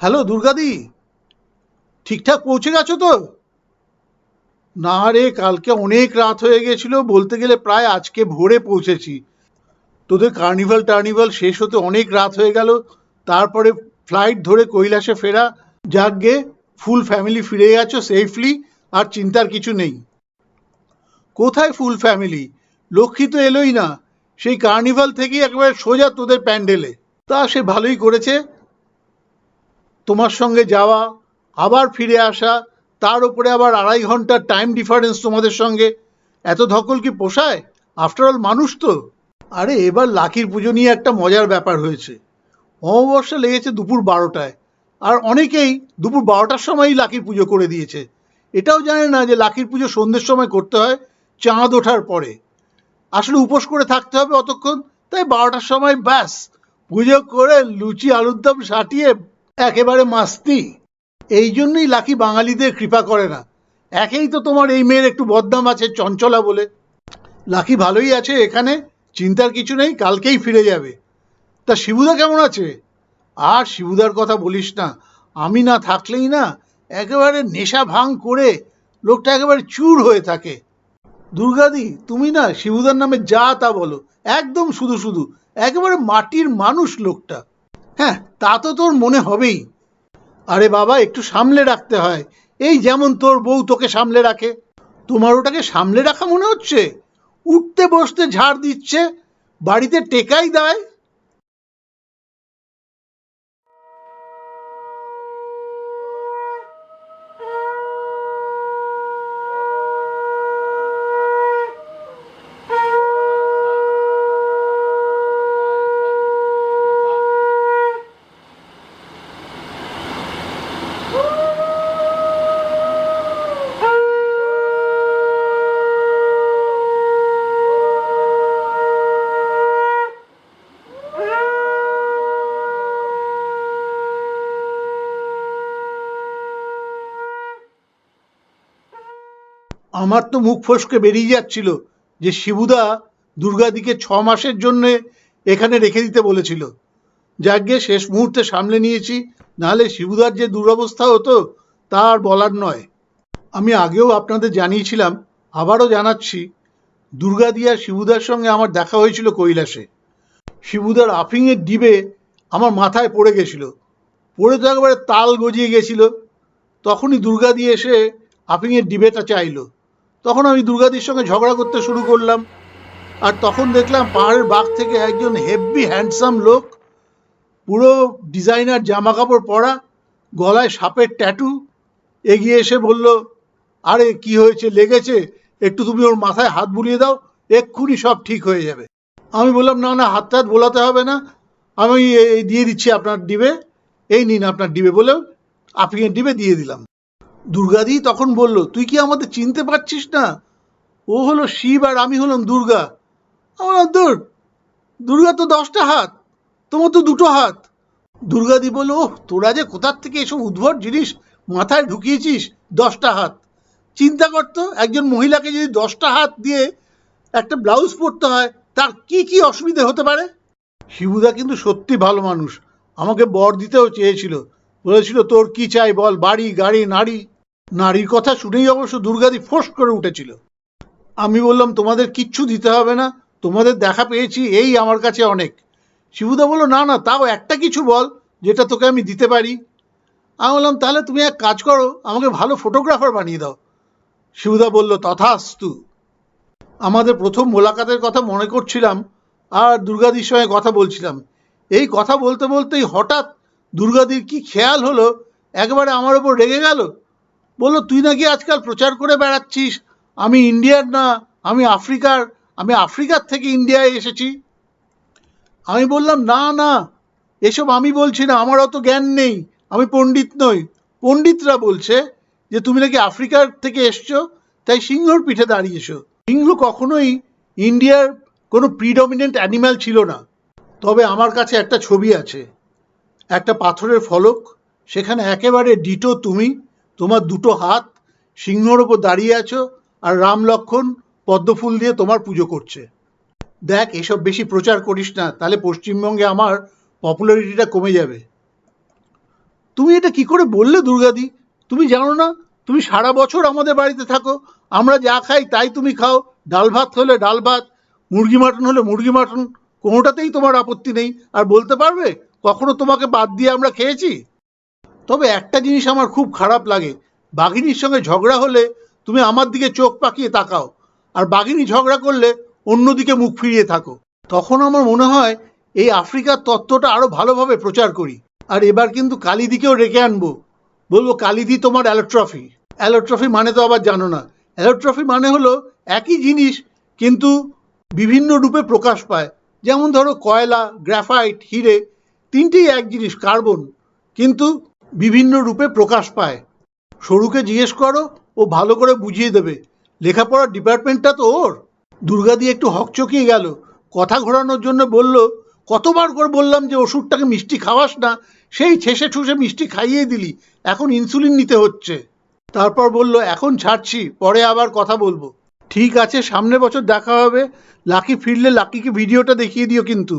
Hello দুর্গাদি ঠিকঠাক পৌঁছে গেছো তো? না রে, কালকে অনেক রাত হয়ে গেছিল, বলতে গেলে প্রায় আজকে ভোরে পৌঁছেছি। তোদের কার্নিভাল টার্নিভাল শেষ হতে অনেক রাত হয়ে গেল, তারপরে ফ্লাইট ধরে কৈলাসে ফেরা। যাকগে ফুল ফ্যামিলি ফিরে গেছো সেফলি আর চিন্তার কিছু নেই। কোথায় ফুল ফ্যামিলি লক্ষ্মী তো এলোই না। সেই কার্নিভাল থেকেই একেবারে সোজা তোদের প্যান্ডেলে। তা সে ভালোই করেছে। তোমার সঙ্গে যাওয়া, আবার ফিরে আসা, তার উপরে আবার আড়াই ঘণ্টার টাইম ডিফারেন্স তোমাদের সঙ্গে। এত ধকল কি পোষায়? আফটার অল মানুষ তো। আরে, এবার লাকির পুজো নিয়ে একটা মজার ব্যাপার হয়েছে। অমাবস্যা লেগেছে দুপুর বারোটায়। আর অনেকেই দুপুর বারোটার সময়ই লাকির পুজো করে দিয়েছে। এটাও জানে না যে লাকির পুজো সন্ধ্যের সময় করতে হয়, চাঁদ ওঠার পরে। আসলে উপোস করে থাকতে হবে অতক্ষণ, তাই বারোটার সময় ব্যাস, পুজো করে লুচি আলুর দম সাটিয়ে একেবারে মাস্তি। এই জন্যই লাকি বাঙালিদের কৃপা করে না। একেই তো তোমার এই মেয়ের একটু বদনাম আছে, চঞ্চলা বলে। লাকি ভালোই আছে এখানে, চিন্তার কিছু নেই, কালকেই ফিরে যাবে। তা শিবুদা কেমন আছে? আর শিবুদার কথা বলিস না। আমি না থাকলেই না, একেবারে নেশা ভাঙ করে লোকটা একেবারে চুর হয়ে থাকে। দুর্গাদি, তুমি না শিবুদার নামে যা তা বলো। একদম শুধু শুধু, একেবারে মাটির মানুষ লোকটা। হ্যাঁ তা তো তোর মনে হবেই। আরে বাবা, একটু সামলে রাখতে হয়। এই যেমন তোর বউ তোকে সামলে রাখে। তোমার ওটাকে সামলে রাখা মনে হচ্ছে? উঠতে বসতে ঝাড় দিচ্ছে, বাড়িতে টেকাই দেয়। আমার তো মুখ ফসকে বেরিয়ে যাচ্ছিল যে শিবুদা দুর্গাদিকে ছ মাসের জন্য এখানে রেখে দিতে বলেছিল। যাকে শেষ মুহূর্তে সামলে নিয়েছি, নাহলে শিবুদার যে দুরবস্থা হতো, তা আর বলার নয়। আমি আগেও আপনাদের জানিয়েছিলাম, আবারও জানাচ্ছি, দুর্গাদি আর শিবুদার সঙ্গে আমার দেখা হয়েছিল কৈলাসে। শিবুদার আফিংয়ের ডিবে আমার মাথায় পড়ে গেছিল। পড়ে তো একবারে তাল গজিয়ে গেছিল। তখনই দুর্গা দুর্গাদি এসে আফিংয়ের ডিবেটা চাইলো। তখন আমি দুর্গাদির সঙ্গে ঝগড়া করতে শুরু করলাম। আর তখন দেখলাম পাহাড়ের বাঘ থেকে একজন হেভি হ্যান্ডসাম লোক, পুরো ডিজাইনার জামা কাপড় পরা, গলায় সাপের ট্যাটু, এগিয়ে এসে বলল, আরে, কি হয়েছে? লেগেছে? একটু তুমি ওর মাথায় হাত বুলিয়ে দাও, এক্ষুনি সব ঠিক হয়ে যাবে। আমি বললাম, না না, হাত টাত বোলাতে হবে না। আমি দিয়ে দিচ্ছি আপনার ডিবে। এই নিন আপনার ডিবে বলে আপিংয়ের ডিবে দিয়ে দিলাম। দুর্গাদি তখন বলল, তুই কি আমাদের চিনতে পারছিস না? ও হলো শিব আর আমি হলাম দুর্গা। আমার দূর দুর্গা তো দশটা হাত, তোমার তো দুটো হাত। দুর্গাদি বলল, ওহ, তোরা যে কোথার থেকে এসব উদ্ভট জিনিস মাথায় ঢুকিয়েছিস দশটা হাত? চিন্তা করতো একজন মহিলাকে যদি দশটা হাত দিয়ে একটা ব্লাউজ পরতে হয়, তার কি কি অসুবিধে হতে পারে? শিবুদা কিন্তু সত্যি ভালো মানুষ, আমাকে বর দিতেও চেয়েছিল। বলেছিল, তোর কি চাই বল, বাড়ি, গাড়ি, নারী? নারীর কথা শুনেই অবশ্য দুর্গাদি ফোঁস করে উঠেছিল। আমি বললাম, তোমাদের কিচ্ছু দিতে হবে না, তোমাদের দেখা পেয়েছি, এই আমার কাছে অনেক। শিবুদা বলল, না না, তাও একটা কিছু বল, যেটা তোকে আমি দিতে পারি। আমি বললাম, তাহলে তুমি এক কাজ করো, আমাকে ভালো ফটোগ্রাফার বানিয়ে দাও। শিবুদা বলল, তথাস্তু। আমাদের প্রথম মোলাকাতের কথা মনে করছিলাম আর দুর্গাদির সঙ্গে কথা বলছিলাম। এই কথা বলতে বলতেই হঠাৎ দুর্গাদির কি খেয়াল হলো? একবারে আমার ওপর রেগে গেল। বলল, তুই নাকি আজকাল প্রচার করে বেড়াচ্ছিস? আমি ইন্ডিয়ার না, আমি আফ্রিকার আমি আফ্রিকার থেকে ইন্ডিয়ায় এসেছি। আমি বললাম, না না, এসব আমি বলছি না, আমার অত জ্ঞান নেই, আমি পণ্ডিত নই। পণ্ডিতরা বলছে যে, তুমি নাকি আফ্রিকার থেকে এসছো, তাই সিংহর পিঠে দাঁড়িয়েছো। সিংহ কখনোই ইন্ডিয়ার কোনো প্রিডমিনেন্ট অ্যানিম্যাল ছিল না। তবে আমার কাছে একটা ছবি আছে। একটা পাথরের ফলক, সেখানে একেবারে ডিটো তুমি, তোমার দুটো হাত, সিংহর ওপর দাঁড়িয়ে আছো, আর রাম লক্ষণ পদ্মফুল দিয়ে তোমার পুজো করছে। দেখ, এসব বেশি প্রচার করিস না, তাহলে পশ্চিমবঙ্গে আমার পপুলারিটিটা কমে যাবে। তুমি এটা কি করে বললে, দুর্গাদি? তুমি জানো না? তুমি সারা বছর আমাদের বাড়িতে থাকো, আমরা যা খাই তাই তুমি খাও। ডাল ভাত হলে ডাল ভাত, মুরগি মাটন হলে মুরগি মাটন কোনোটাতেই তোমার আপত্তি নেই। আর বলতে পারবে? কখনো তোমাকে বাদ দিয়ে আমরা খেয়েছি? তবে একটা জিনিস আমার খুব খারাপ লাগে। বাঘিনীর সঙ্গে ঝগড়া হলে তুমি আমার দিকে চোখ পাকিয়ে তাকাও। আর বাঘিনী ঝগড়া করলে অন্যদিকে মুখ ফিরিয়ে থাকো। তখন আমার মনে হয় এই আফ্রিকার তত্ত্বটা আরও ভালোভাবে প্রচার করি। আর এবার কিন্তু কালিদিকেও রেখে আনব। বলব, কালিদি তোমার অ্যালোট্রফি। অ্যালোট্রফি মানে তো আবার জানো না। অ্যালোট্রফি মানে হলো একই জিনিস, কিন্তু বিভিন্ন রূপে প্রকাশ পায়। যেমন ধরো কয়লা, গ্রাফাইট, হিরে, তিনটেই এক জিনিস, কার্বন। কিন্তু বিভিন্ন রূপে প্রকাশ পায়। সরুকে জিজ্ঞেস করো, ও ভালো করে বুঝিয়ে দেবে। লেখাপড়ার ডিপার্টমেন্টটা তো ওর। দুর্গা দিয়ে একটু হকচকিয়ে গেল। কথা ঘোরানোর জন্য বলল, কতবার করে বললাম যে ওষুধটাকে মিষ্টি খাওয়াস না, সেই ছেসে ঠুসে মিষ্টি খাইয়ে দিলি। এখন ইনসুলিন নিতে হচ্ছে। তারপর বলল, এখন ছাড়ছি, পরে আবার কথা বলব। ঠিক আছে সামনের বছর দেখা হবে। লাকি ফিরলে লাকিকে ভিডিওটা দেখিয়ে দিও কিন্তু।